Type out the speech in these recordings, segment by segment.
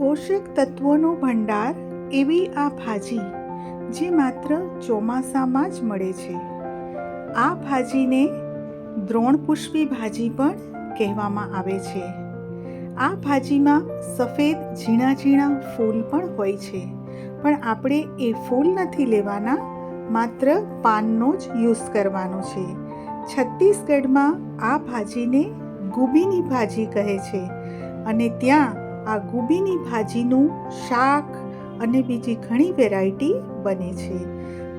પોષક તત્વોનો ભંડાર એવી આ ભાજી જે માત્ર ચોમાસામાં જ મળે છે. આ ભાજીને દ્રોણપુષ્પી ભાજી પણ કહેવામાં આવે છે. આ ભાજીમાં સફેદ ઝીણા ઝીણા ફૂલ પણ હોય છે, પણ આપણે એ ફૂલ નથી લેવાના, માત્ર પાનનો જ યુઝ કરવાનો છે. છત્તીસગઢમાં આ ભાજીને ગુબીની ભાજી કહે છે અને ત્યાં આ ગુબીની ભાજીનું શાક અને બીજી ઘણી વેરાયટી બને છે.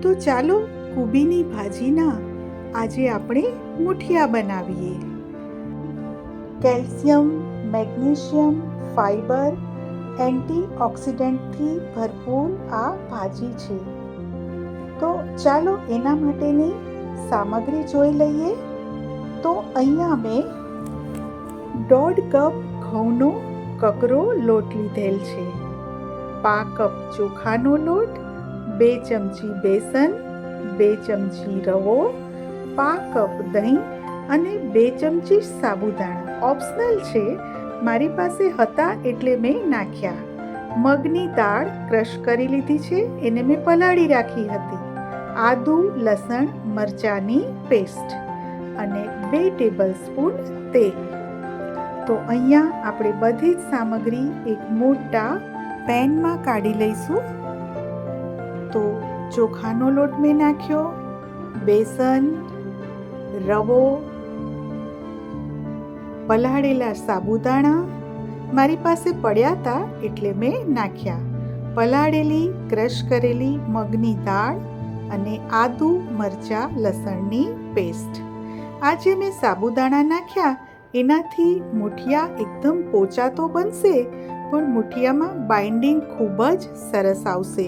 તો ચાલો ગુબીની ભાજીના આજે આપણે મુઠિયા બનાવીએ. કેલ્શિયમ, મેગ્નેશિયમ, ફાઈબર, એન્ટીઓક્સિડન્ટથી ભરપૂર આ ભાજી છે. તો ચાલો એના માટેની સામગ્રી જોઈ લઈએ. તો અહીંયા મેં દોઢ કપ ઘઉંનો કકરો લોટ લીધેલ છે. પા કપ ચોખાનો લોટ, બે ચમચી બેસન, બે ચમચી રવો પા કપ દહીં અને બે ચમચી સાબુદાણા. ઓપ્શનલ છે, મારી પાસે હતા એટલે મેં નાખ્યા. મગની દાળ ક્રશ કરી લીધી છે, એને મેં પલાળી રાખી હતી. આદુ, લસણ, મરચાંની પેસ્ટ અને બે ટેબલ સ્પૂન તેલ. તો અહીંયા આપણે બધી જ સામગ્રી એક મોટા પેનમાં કાઢી લઈશું. તો ચોખાનો લોટ મેં નાખ્યો, બેસન, રવો, પલાળેલા સાબુદાણા, મારી પાસે પડ્યા હતા એટલે મેં નાખ્યા. પલાળેલી, ક્રશ કરેલી મગની દાળ અને આદુ મરચાં લસણની પેસ્ટ. આજે મેં સાબુદાણા નાખ્યા એનાથી મુઠિયા એકદમ પોચા તો બનશે, પણ મુઠિયામાં બાઇન્ડિંગ ખૂબ જ સરસ આવશે.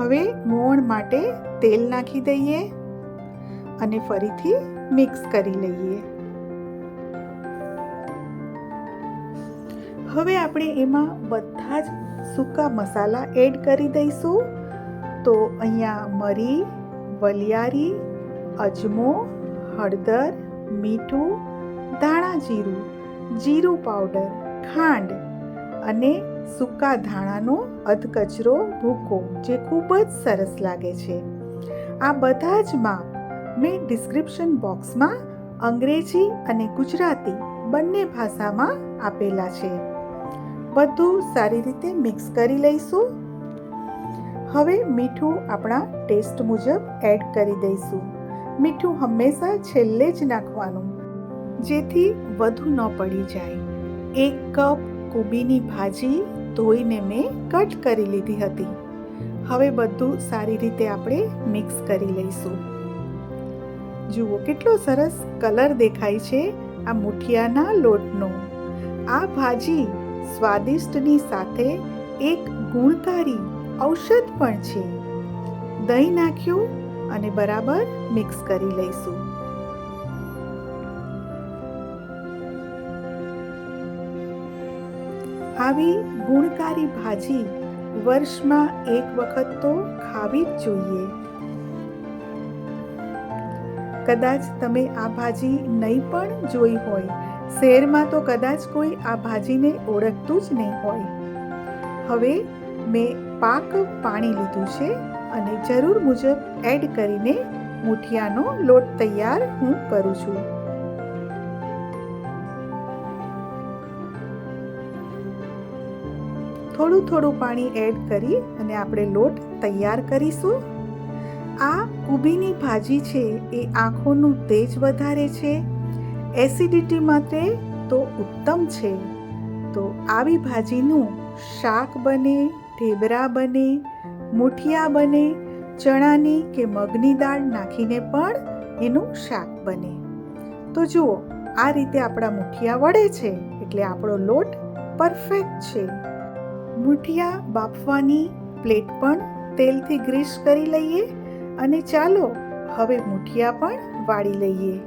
હવે મોણ માટે તેલ નાખી દઈએ અને ફરીથી મિક્સ કરી લઈએ. હવે આપણે એમાં બધા જ સૂકા મસાલા એડ કરી દઈશું. તો અહીંયા મરી, વલિયારી અજમો, હળદર, મીઠું, ધાણા જીરું જીરું પાવડર, ખાંડ અને સૂકા ધાણાનો અધકચરો ભૂકો, જે ખૂબ જ સરસ લાગે છે. આ બધા જ માપ મેં ડિસ્ક્રિપ્શન બોક્સમાં અંગ્રેજી અને ગુજરાતી બંને ભાષામાં આપેલા છે. બધું સારી રીતે મિક્સ કરી લઈશું. હવે મીઠું આપણા ટેસ્ટ મુજબ એડ કરી દઈશું. મીઠું હંમેશા છેલ્લે જ નાખવાનું, જેથી વધુ ન પડી જાય. એક કપ કોબીની ભાજી ધોઈને મેં કટ કરી લીધી હતી. હવે બધું સારી રીતે આપણે મિક્સ કરી લઈશું. જુઓ કેટલો સરસ કલર દેખાય છે આ મુઠિયાના લોટનો. આ ભાજી સ્વાદિષ્ટની સાથે એક ગુણકારી ઔષધ પણ છે. દહીં નાખ્યું અને બરાબર મિક્સ કરી લઈશું. આવી ગુણકારી ભાજી વર્ષમાં એક વખત તો ખાવી જ જોઈએ. કદાચ તમે આ ભાજી નહીં પણ જોઈ હોય. શહેરમાં તો કદાચ કોઈ આ ભાજીને ઓળખતું જ નહીં હોય. હવે મેં પાક પાણી લીધું છે. અને જરૂર મુજબ એડ કરીને મુઠિયાનો લોટ તૈયાર હું કરું છું. થોડું થોડું પાણી એડ કરી અને આપણે લોટ તૈયાર કરીશું. આ કુબીની ભાજી છે એ આંખોનું તેજ વધારે છે. એસિડિટી માટે તો ઉત્તમ છે. તો આવી ભાજીનું શાક બને, ઢેબરા બને મુઠિયા બને, ચણાની કે મગની દાળ નાખીને પણ એનું શાક બને. તો જુઓ, આ રીતે આપણા મુઠિયા વળે છે એટલે આપણો લોટ પરફેક્ટ છે. મુઠિયા બાફવાની પ્લેટ પણ તેલથી ગ્રીસ કરી લઈએ અને ચાલો હવે મુઠિયા પણ વાળી લઈએ.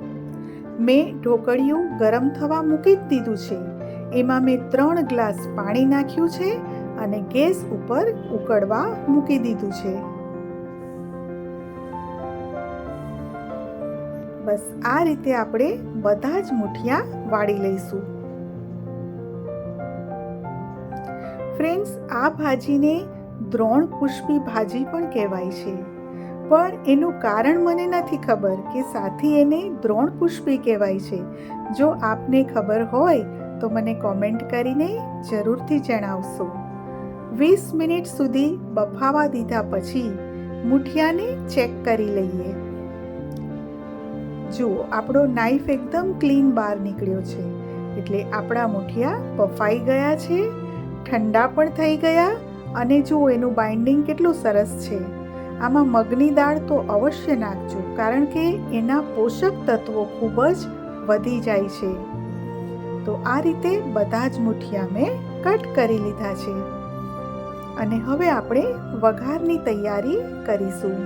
મેં ઢોકળિયું ગરમ થવા મૂકી જ દીધું છે. એમાં મેં ત્રણ ગ્લાસ પાણી નાખ્યું છે અને ગેસ ઉપર ઉકળવા મૂકી દીધું છે. બસ આ રીતે આપણે બધા જ મુઠિયા વાળી લઈશું. ફ્રેન્ડ્સ, આ ભાજીને દ્રોણ પુષ્પી ભાજી પણ કહેવાય છે. પણ એનું કારણ મને નથી ખબર કે સાથી એને દ્રોણ પુષ્પી કહેવાય છે. જો આપને ખબર હોય તો મને કોમેન્ટ કરીને જરૂરથી જણાવશો. વીસ મિનિટ સુધી બફાવા દીધા પછી મુઠિયાને ચેક કરી લઈએ. જુઓ, આપણો નાઈફ એકદમ ક્લીન બહાર નીકળ્યો છે. એટલે આપણા મુઠિયા બફાઈ ગયા છે, ઠંડા પણ થઈ ગયા અને જુઓ, એનું બાઇન્ડિંગ કેટલું સરસ છે. આમાં મગની દાળ તો અવશ્ય નાખજો, કારણ કે એના પોષક તત્વો ખૂબ જ વધી જાય છે. તો આ રીતે બધા જ મુઠિયા મેં કટ કરી લીધા છે. અને હવે આપણે વઘારની તૈયારી કરીશું.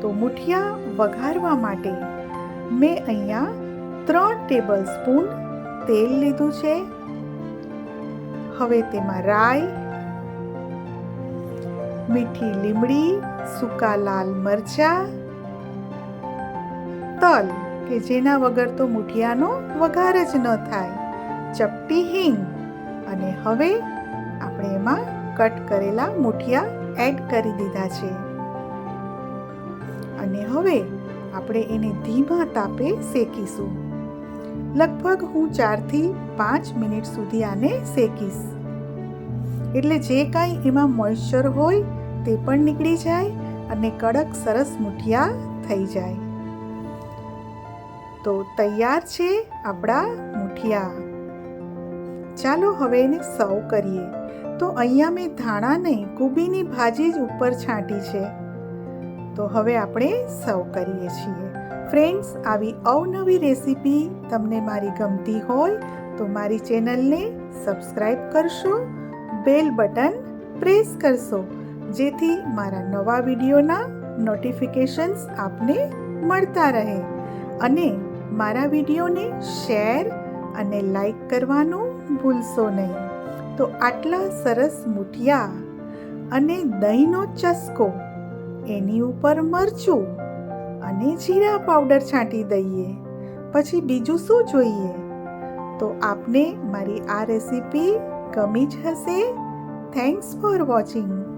તો મુઠિયા વઘારવા માટે મેં અહીંયા ત્રણ ટેબલ સ્પૂન તેલ લીધું છે. હવે તેમાં રાઈ, મીઠી લીમડી, સૂકા લાલ મરચા, તલ, કે જેના વગર તો મુઠિયાનો વઘાર જ ન થાય, ચપટી હિંગ. અને હવે આપણે એમાં કટ કરેલા મુઠિયા એડ કરી દીધા છે. અને હવે આપણે એને ધીમા તાપે શેકીશું. લગભગ હું ચારથી પાંચ મિનિટ સુધી આને શેકીશ. એટલે જે કાંઈ એમાં મોઇશ્ચર હોય તે પણ નીકળી જાય અને કડક સરસ મુઠિયા થઈ જાય. તો તૈયાર છે આપણા મુઠિયા. ચાલો હવે એને સર્વ કરીએ. તો અહીંયા મેં ધાણા નહીં કુબીની ભાજી જ ઉપર છાંટી છે. તો હવે આપણે સર્વ કરીએ છીએ. ફ્રેન્ડ્સ, આવી અવનવી રેસીપી તમને મારી ગમતી હોય તો મારી ચેનલને સબસ્ક્રાઈબ કરશો, બેલ બટન પ્રેસ કરશો, જેથી મારા નવા વિડીયોના નોટિફિકેશન્સ આપને મળતા રહે. અને મારા વિડીયોને શેર અને લાઈક કરવાનું ભૂલશો નહીં. તો આટલા સરસ મુઠિયા અને દહીંનો ચસકો એની ઉપર મરચું અને જીરા પાવડર છાંટી દઈએ. પછી બીજું શું જોઈએ? તો આપને મારી આ રેસીપી ગમી જ હશે. Thanks for watching